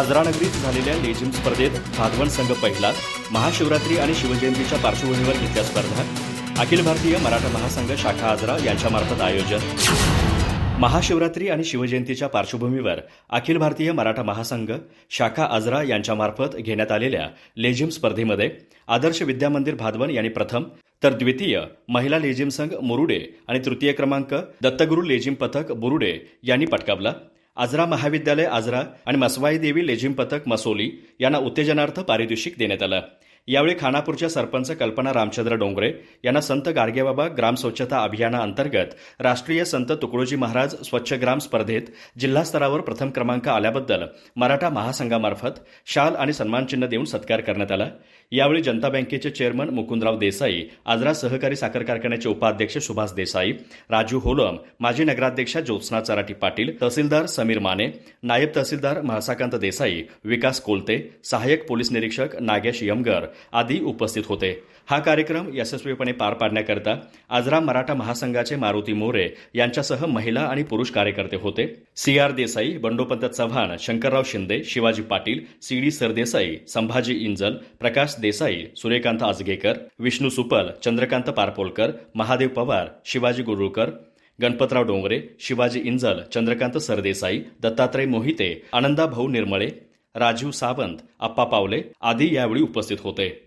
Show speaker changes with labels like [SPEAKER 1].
[SPEAKER 1] आजरानगरीत झालेल्या लेझिम स्पर्धेत भागवण संघ पहिला महाशिवरात्री आणि शिवजयंतीच्या पार्श्वभूमीवर घेतल्या स्पर्धा. अखिल भारतीय मराठा महासंघ शाखा आजरा यांच्यामार्फत आयोजन. महाशिवरात्री आणि शिवजयंतीच्या पार्श्वभूमीवर अखिल भारतीय मराठा महासंघ शाखा आजरा यांच्यामार्फत घेण्यात आलेल्या लेझिम स्पर्धेमध्ये आदर्श विद्यामंदिर भादवण यांनी प्रथम तर द्वितीय महिला लेझिम संघ मुरुडे आणि तृतीय क्रमांक दत्तगुरू लेझिम पथक बुरुडे यांनी पटकावला. आजरा महाविद्यालय आजरा आणि मसवाई देवी लेझिम पथक मसोली यांना उत्तेजनार्थ पारितोषिक देण्यात आलं. यावेळी खानापूरच्या सरपंच कल्पना रामचंद्र डोंगरे यांना संत गाडगेबाबा ग्राम स्वच्छता अभियानाअंतर्गत राष्ट्रीय संत तुकडोजी महाराज स्वच्छ ग्राम स्पर्धेत जिल्हास्तरावर प्रथम क्रमांक आल्याबद्दल मराठा महासंघामार्फत शाल आणि सन्मानचिन्ह देऊन सत्कार करण्यात आला. यावेळी जनता बँकेचे चेअरमन मुकुंदराव देसाई आजरा सहकारी साखर कारखान्याचे उपाध्यक्ष सुभाष देसाई राजू होलम माजी नगराध्यक्षा ज्योत्स्ना चराटी पाटील तहसीलदार समीर माने नायब तहसीलदार म्हासाकांत देसाई विकास कोलते सहाय्यक पोलीस निरीक्षक नागेश यमगर आदी उपस्थित होते. हा कार्यक्रम यशस्वीपणे पार पाडण्याकरता आजरा मराठा महासंघाचे मारुती मोरे यांच्यासह महिला आणि पुरुष कार्यकर्ते होते. C R Desai Bandopant Chavan Shankarrao Shinde Shivaji Patil C D Sardesai Sambhaji Injal Prakash Desai Suryakant Ajgekar Vishnu Supal Chandrakant Parpolkar Mahadev Pawar Shivaji Gurulkar Ganpatrao Dongre Shivaji Injal Chandrakant Sardesai Dattatray Mohite Ananda Bhau Nirmale Rajiv Sawant आप्पा पावले आदी यावेळी उपस्थित होते.